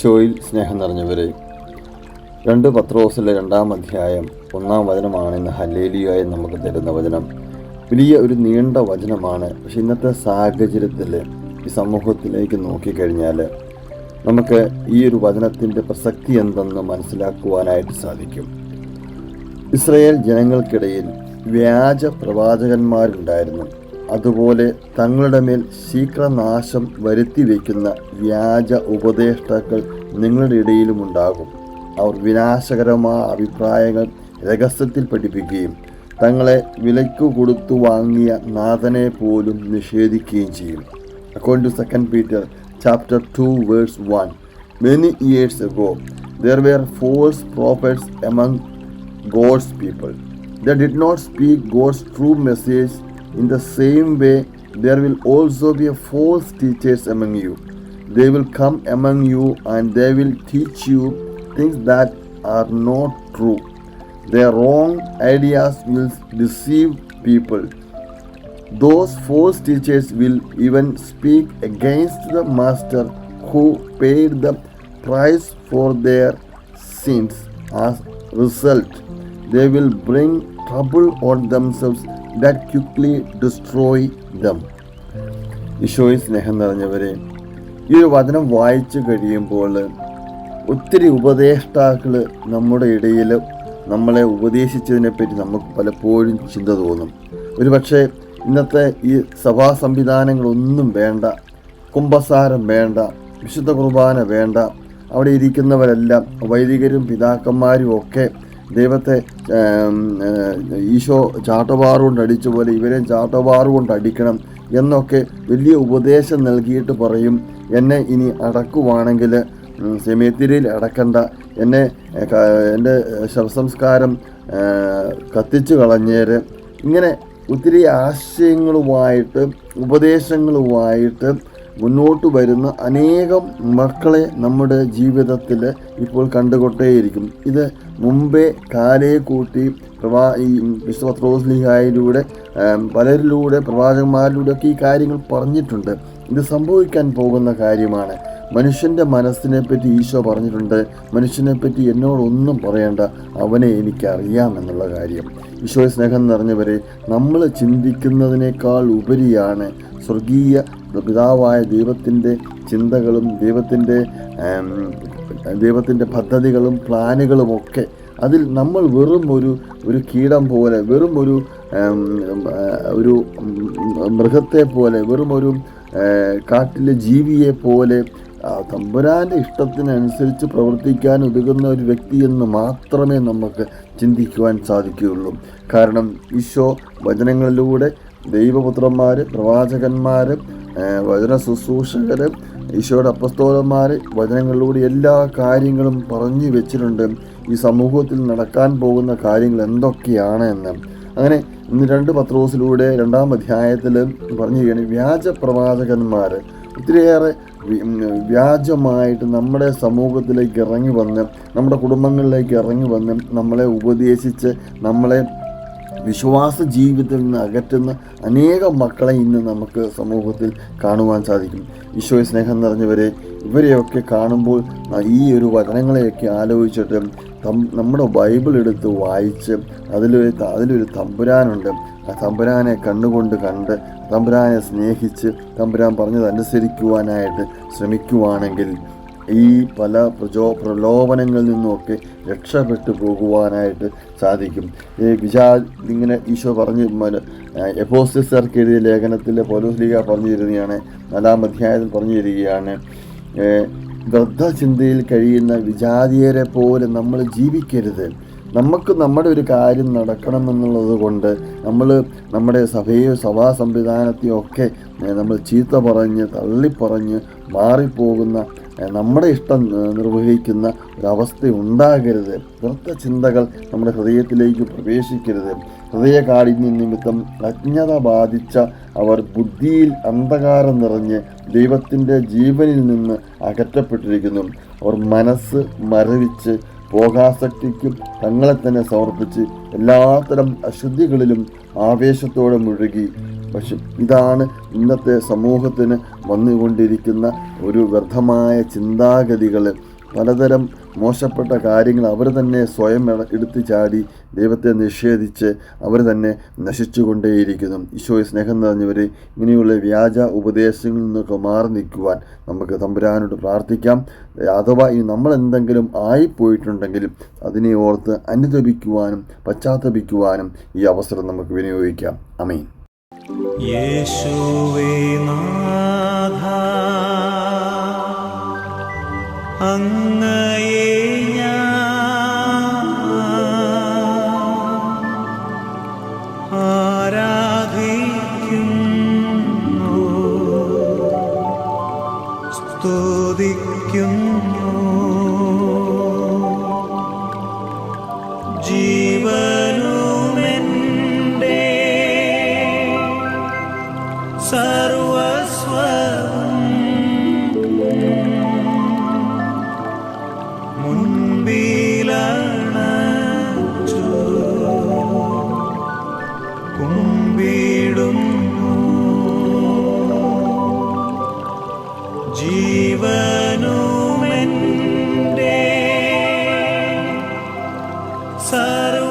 ഈശോയിൽ സ്നേഹം നിറഞ്ഞവരെ രണ്ട് പത്രോസിലെ രണ്ടാം അധ്യായം ഒന്നാം വചനമാണ് ഇന്ന് ഹലേലിയായി നമുക്ക് തരുന്ന വചനം. വലിയ ഒരു നീണ്ട വചനമാണ്. പക്ഷെ ഇന്നത്തെ സാഹചര്യത്തിൽ ഈ സമൂഹത്തിലേക്ക് നോക്കിക്കഴിഞ്ഞാൽ നമുക്ക് ഈ ഒരു വചനത്തിന്റെ പ്രസക്തി എന്തെന്ന് മനസ്സിലാക്കുവാനായിട്ട് സാധിക്കും. ഇസ്രയേൽ ജനങ്ങൾക്കിടയിൽ വ്യാജ പ്രവാചകന്മാരുണ്ടായിരുന്നു. അതുപോലെ തങ്ങളുടെ മേൽ ശീഘ്രനാശം വരുത്തി വയ്ക്കുന്ന വ്യാജ ഉപദേഷ്ടാക്കൾ നിങ്ങളുടെ ഇടയിലും ഉണ്ടാകും. അവർ വിനാശകരമായ അഭിപ്രായങ്ങൾ രഹസ്യത്തിൽ പഠിപ്പിക്കുകയും തങ്ങളെ വിലയ്ക്കു കൊടുത്തു വാങ്ങിയ നാഥനെ പോലും നിഷേധിക്കുകയും ചെയ്യും. According to second Peter chapter two verse one many years ago there were false prophets among God's people they did not speak God's true message in the same way. There will also be false teachers among you. They will come among you and they will teach you things that are not true. Their wrong ideas will deceive people. Those false teachers will even speak against the master who paid the price for their sins. As a result, they will bring trouble on themselves that quickly destroy them ഈശോയിൽ സ്നേഹം നിറഞ്ഞവരെ ഈ ഒരു വചനം വായിച്ചു കഴിയുമ്പോൾ ഒത്തിരി ഉപദേഷ്ടാക്കൾ നമ്മുടെ ഇടയിൽ നമ്മളെ ഉപദേശിച്ചതിനെപ്പറ്റി നമുക്ക് പലപ്പോഴും ചിന്ത തോന്നും. ഒരുപക്ഷെ ഇന്നത്തെ ഈ സഭാ സംവിധാനങ്ങളൊന്നും വേണ്ട കുംഭസാരം വേണ്ട വിശുദ്ധ കുർബാന വേണ്ട അവിടെ ഇരിക്കുന്നവരെല്ലാം വൈദികരും പിതാക്കന്മാരും ഒക്കെ ദൈവത്തെ ഈശോ ചാട്ടവാറുകൊണ്ട് അടിച്ച പോലെ ഇവരെ ചാട്ടവാറുകൊണ്ട് അടിക്കണം എന്നൊക്കെ വലിയ ഉപദേശം നൽകിയിട്ട് പറയും. എന്നെ ഇനി അടക്കുവാണെങ്കിൽ സെമിത്തിരിയിൽ അടക്കണ്ട. എന്നെ എന്റെ ശവസംസ്കാരം കത്തിച്ചു കളഞ്ഞേര്. ഇങ്ങനെ ഒത്തിരി ആശയങ്ങളുമായിട്ട് ഉപദേശങ്ങളുമായിട്ട് മുന്നോട്ട് വരുന്ന അനേകം മക്കളെ നമ്മുടെ ജീവിതത്തിൽ ഇപ്പോൾ കണ്ടുകൊണ്ടേയിരിക്കും. ഇത് മുമ്പേ കാലേ കൂട്ടി പ്രവാ ഈ വിശ്വ പത്രോസ്ലിഹായിലൂടെ പലരിലൂടെ പ്രവാചകന്മാരിലൂടെ ഒക്കെ ഈ കാര്യങ്ങൾ പറഞ്ഞിട്ടുണ്ട്. ഇത് സംഭവിക്കാൻ പോകുന്ന കാര്യമാണ്. മനുഷ്യന്റെ മനസ്സിനെ പറ്റി ഈശോ പറഞ്ഞിട്ടുണ്ട്. മനുഷ്യനെ പറ്റി എന്നോടൊന്നും പറയേണ്ട. അവനെ എനിക്കറിയാം എന്നുള്ള കാര്യം. ഈശോ സ്നേഹം നിറഞ്ഞവരെ നമ്മൾ ചിന്തിക്കുന്നതിനേക്കാൾ ഉപരിയാണ് സ്വർഗീയ പിതാവായ ദൈവത്തിന്റെ ചിന്തകളും ദൈവത്തിന്റെ ദൈവത്തിന്റെ പദ്ധതികളും പ്ലാനുകളുമൊക്കെ അതിൽ നമ്മൾ വെറും ഒരു ഒരു കീടം പോലെ വെറും ഒരു ഒരു മൃഗത്തെ പോലെ വെറും ഒരു കാട്ടിലെ ജീവിയെ പോലെ തമ്പുരാന്റെ ഇഷ്ടത്തിനനുസരിച്ച് പ്രവർത്തിക്കാൻ ഒതുങ്ങുന്ന ഒരു വ്യക്തി എന്ന് മാത്രമേ നമുക്ക് ചിന്തിക്കുവാൻ സാധിക്കുകയുള്ളൂ. കാരണം ഈശോ വചനങ്ങളിലൂടെ ദൈവപുത്രന്മാർ പ്രവാചകന്മാർ വചന ശുശ്രൂഷകർ ഈശോയുടെ അപ്പസ്തോലന്മാർ വചനങ്ങളിലൂടെ എല്ലാ കാര്യങ്ങളും പറഞ്ഞു വെച്ചിട്ടുണ്ട്. ഈ സമൂഹത്തിൽ നടക്കാൻ പോകുന്ന കാര്യങ്ങൾ എന്തൊക്കെയാണ് എന്ന്. അങ്ങനെ ഇന്ന് രണ്ട് പത്രോസിലൂടെ രണ്ടാം അധ്യായത്തിൽ പറഞ്ഞു കഴിഞ്ഞാൽ വ്യാജ പ്രവാചകന്മാർ ഒത്തിരിയേറെ വ്യാജമായിട്ട് നമ്മുടെ സമൂഹത്തിലേക്ക് ഇറങ്ങി വന്ന് നമ്മുടെ കുടുംബങ്ങളിലേക്ക് ഇറങ്ങി വന്ന് നമ്മളെ ഉപദേശിച്ച് നമ്മളെ വിശ്വാസ ജീവിതത്തിൽ നിന്ന് അകറ്റുന്ന അനേകം മക്കളെ ഇന്ന് നമുക്ക് സമൂഹത്തിൽ കാണുവാൻ സാധിക്കും. ഈശോയെ സ്നേഹം നിറഞ്ഞവരെ ഇവരെയൊക്കെ കാണുമ്പോൾ ഈ ഒരു വചനങ്ങളെയൊക്കെ ആലോചിച്ചിട്ട് നമ്മുടെ ബൈബിൾ എടുത്ത് വായിച്ച് അതിലൊരു അതിലൊരു തമ്പുരാനുണ്ട്. ആ തമ്പുരാനെ കണ്ണുകൊണ്ട് കണ്ട് തമ്പുരാനെ സ്നേഹിച്ച് തമ്പുരാൻ പറഞ്ഞത് അനുസരിക്കുവാനായിട്ട് ശ്രമിക്കുവാണെങ്കിൽ ഈ പല പ്രചോ പ്രലോഭനങ്ങളിൽ നിന്നുമൊക്കെ രക്ഷപ്പെട്ടു പോകുവാനായിട്ട് സാധിക്കും. ഈ വിചാ ഇങ്ങനെ ഈശോ പറഞ്ഞു എപ്പോസിസ്റ്റർക്ക് എഴുതിയ ലേഖനത്തിൽ ലീഗ പറഞ്ഞു തരുന്നതാണ് നാലാം അധ്യായത്തിൽ പറഞ്ഞു തരികയാണ് ഏഹ്, വൃദ്ധചിന്തയിൽ കഴിയുന്ന വിജാതീയരെ പോലെ നമ്മൾ ജീവിക്കരുത്. നമുക്ക് നമ്മുടെ ഒരു കാര്യം നടക്കണമെന്നുള്ളത് കൊണ്ട് നമ്മൾ നമ്മുടെ സഭയോ സഭാ സംവിധാനത്തെയോ ഒക്കെ നമ്മൾ ചീത്ത പറഞ്ഞ് തള്ളിപ്പറഞ്ഞ് മാറിപ്പോകുന്ന നമ്മുടെ ഇഷ്ടം നിർവഹിക്കുന്ന ഒരവസ്ഥ ഉണ്ടാകരുത്. വൃത്ത ചിന്തകൾ നമ്മുടെ ഹൃദയത്തിലേക്ക് പ്രവേശിക്കരുത്. ഹൃദയകാഠിന്യ നിമിത്തം അജ്ഞത ബാധിച്ച അവർ ബുദ്ധിയിൽ അന്ധകാരം നിറഞ്ഞ് ദൈവത്തിന്റെ ജീവനിൽ നിന്ന് അകറ്റപ്പെട്ടിരിക്കുന്നു. അവർ മനസ്സ് മരവിച്ച് ഭോഗാസക്തിക്കും തങ്ങളെ തന്നെ സമർപ്പിച്ച് എല്ലാത്തരം അശുദ്ധികളിലും ആവേശത്തോടെ മുഴുകി. പക്ഷെ ഇതാണ് ഇന്നത്തെ സമൂഹത്തിന് വന്നുകൊണ്ടിരിക്കുന്ന ഒരു വ്യർത്ഥമായ ചിന്താഗതികൾ പലതരം മോശപ്പെട്ട കാര്യങ്ങൾ അവർ തന്നെ സ്വയം എട- എടുത്തു ചാടി ദൈവത്തെ നിഷേധിച്ച് അവർ തന്നെ നശിച്ചുകൊണ്ടേയിരിക്കുന്നു. ഈശോയെ സ്നേഹം നിറഞ്ഞവരെ ഇങ്ങനെയുള്ള വ്യാജ ഉപദേശങ്ങളിൽ നിന്നൊക്കെ മാറി നിൽക്കുവാൻ നമുക്ക് തമ്പുരാനോട് പ്രാർത്ഥിക്കാം. അഥവാ ഇനി നമ്മൾ എന്തെങ്കിലും ആയിപ്പോയിട്ടുണ്ടെങ്കിലും അതിനെ ഓർത്ത് അനുദപിക്കുവാനും പശ്ചാത്തപിക്കുവാനും ഈ അവസരം നമുക്ക് വിനിയോഗിക്കാം. അമീൻ യേശുവേ അങ്ങയെ Saru